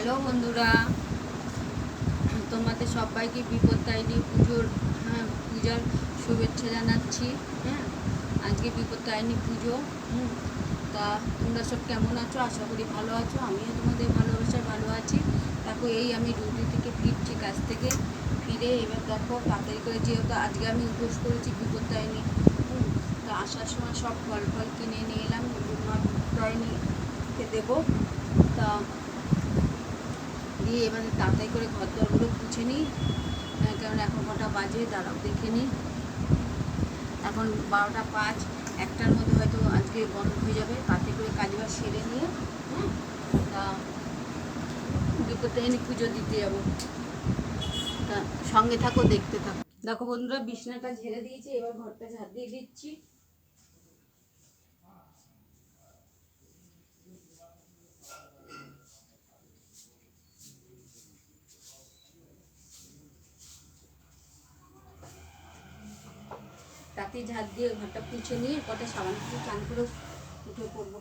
Hello বন্ধুরা তোমাদের সবাইকে বিপত্তারিণী পুজোর হ্যাঁ পূজার শুভেচ্ছা জানাচ্ছি হ্যাঁ আজকে বিপত্তারিণী পুজো তা তোমরা সব কেমন আছো? আশা করি ভালো আছো আমিও তোমাদের ভালোবাসায় ভালো আছি। দেখো এই আমি ডিউটি থেকে ফিরছি কাজ থেকে ফিরে এবার দেখো তাড়াতাড়ি করে যেহেতু আজকে আমি উপোস করেছি বিপত্তারিণী হুম, তা আসার সময় সব ফল ফল কিনে নিয়ে এলাম মা বিপত্তারিণীকে দেবো তা দিয়ে এবারে তাড়াতাড়ি করে ঘর দরগুলো পুছে নিই। আহ, কারণ এখন কটা বাজে দাঁড়াও দেখে নিই। এখন বারোটা পাঁচ একটার মধ্যে হয়তো আজকে বন্ধ হয়ে যাবে। তাতে করে কাজবাজ সেরে নিয়ে হ্যাঁ তা বিপত্তারিণী পুজো দিতে যাব। তা সঙ্গে থাকো দেখতে থাকো। দেখো বন্ধুরা বিছনাটা ঝেড়ে দিয়েছি এবার ঘরটা ঝাড় দিয়ে দিচ্ছি। তাতে ঝাড় দিয়ে ঘরটা পুছে নিয়ে কটা সাবান দিয়ে চান করে উঠে পড়ব।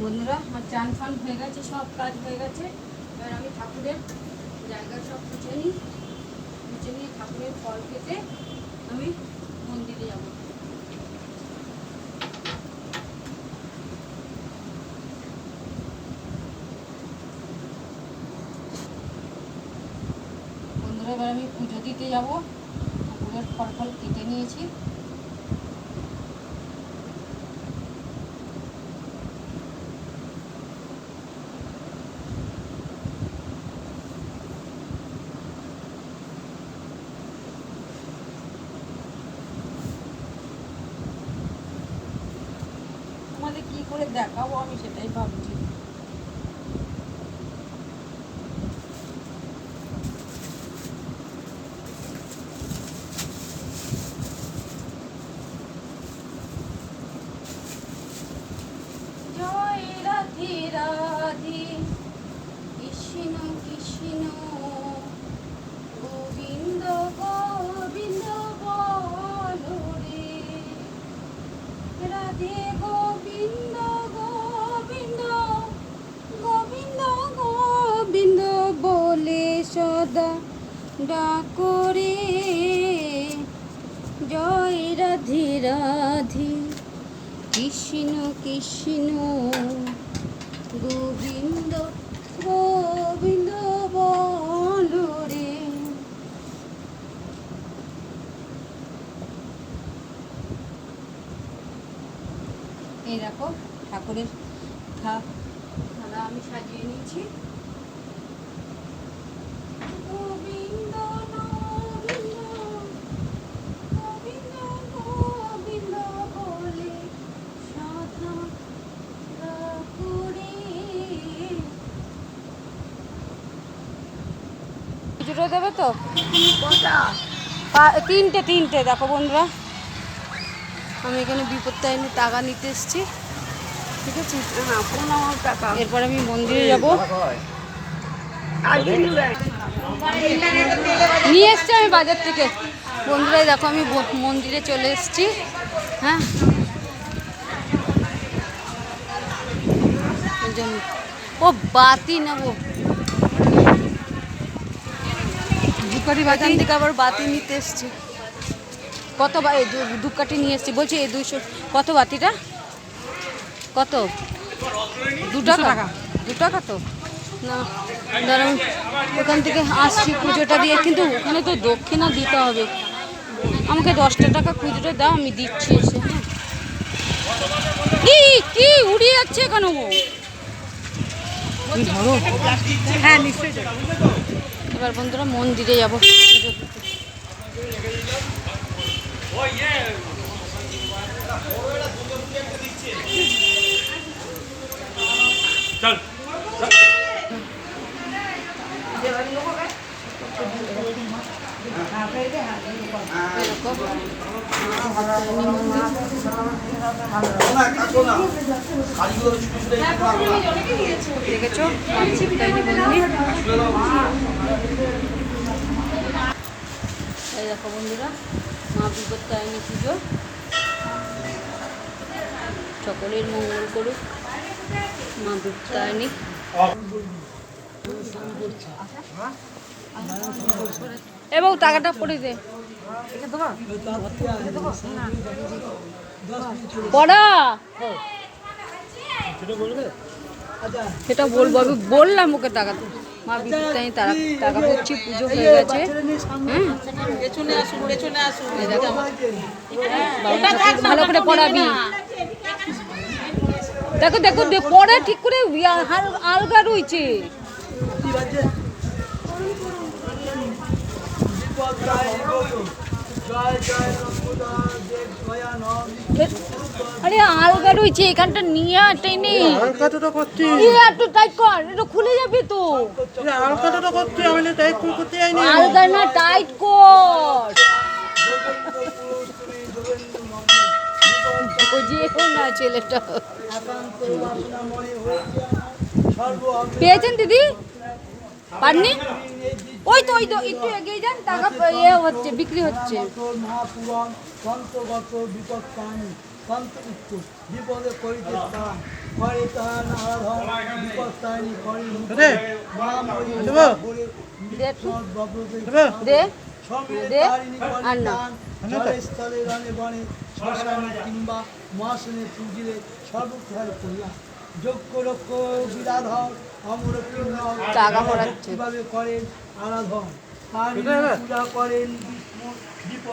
বন্ধুরা, আমার চান ফান হয়ে গেছে, সব কাজ হয়ে গেছে। এবার আমি ঠাকুরের জায়গা সব মুছে নিই। মুছে নিয়ে ঠাকুরের ফল খেতে আমি মন্দিরে যাব। বন্ধুরা, এবার আমি পুজো দিতে যাব। ঠাকুরের ফল ফল কেটে নিয়েছি। তোমাদের কি করে দেখাবো আমি সেটাই ভাবছি। সদা ডাকরে জয় রাধে রাধে। কৃষ্ণ কৃষ্ণ, গোবিন্দ গোবিন্দ বলো রে। এই দেখো ঠাকুরের আমি সাজিয়ে নিয়েছি। গোবিন্দ গোবিন্দ গোবিন্দ গোবিন্দ বলে সদা ডাকুরে। পুজোটা দেবে তো? তিনটে তিনটে দেখো বন্ধুরা। আমি এখানে বিপত্তারিণী টাকা নিতে এসেছি। ঠিক আছে? এরপর আমি মন্দিরে যাব। নিয়ে এসছি আমি বাজার থেকে। বন্ধুরাই দেখো আমি মন্দিরে চলে এসেছি। হ্যাঁ। ও বাতি নেব এখান থেকে আবার বাতি নিতে এসছি। কত ধূপকাঠি নিয়ে এসছি। বলছি এই দুশো কত বাতিটা? কত? দু টাকা। দু টাকা তো? না দাঁড়ান ওখান থেকে আসছি পুজোটা দিয়ে কিন্তু ওখানে তো দক্ষিণা দিতে হবে। আমাকে দশটা টাকা খুচরো দাও আমি দিচ্ছি এসে হ্যাঁ। কি কি উড়ে যাচ্ছে কেন গো? হ্যাঁ নিশ্চয়ই এবার বন্ধুরা মন্দিরে যাব। পুজো দিতে। চল। দেখেছ? এই দেখো বন্ধুরা মা বিপত্তারিণী পুজো সকলের মঙ্গল করুক মা বিপত্তারিণী এবং টাকাটা পড়ে দে। পড়া। সেটা বলব আমি বললাম ওকে টাকা মা বিপত্তারিণী তারা টাকা পড়ছি পুজো হয়ে গেছে। ভালো করে পড়াবি। দেখো দেখো পড়ে ঠিক করে আলগা রয়েছে। আরে আলগা রয়েছে এখানটা নিয়ে টেনে। করছি একটু টাইট কর এটা খুলে যাবে তো। তো করছি আমি তাই করতে যাইনি। আলগা না টাইট কর। বুঝিয়েও না ছেলেটা। পেয়েছেন দিদি? পাননি ওই তো ওই তো একটু এগিয়ে যান টাকা ইয়ে হচ্ছে বিক্রি হচ্ছে দে একটু। বব্রতে দেবো? দে সমিলে দে। তারিণী করে আর না। স্থলে রণে বনে শ্মশানে কিংবা মহাশনে পূজিলে সর্বক্ষয় করিয়া যজ্ঞ রক্ষ বিরাধর অমর কিন্নর টাকা পড়াচ্ছে। করেন আরাধন তার? পূজা করেন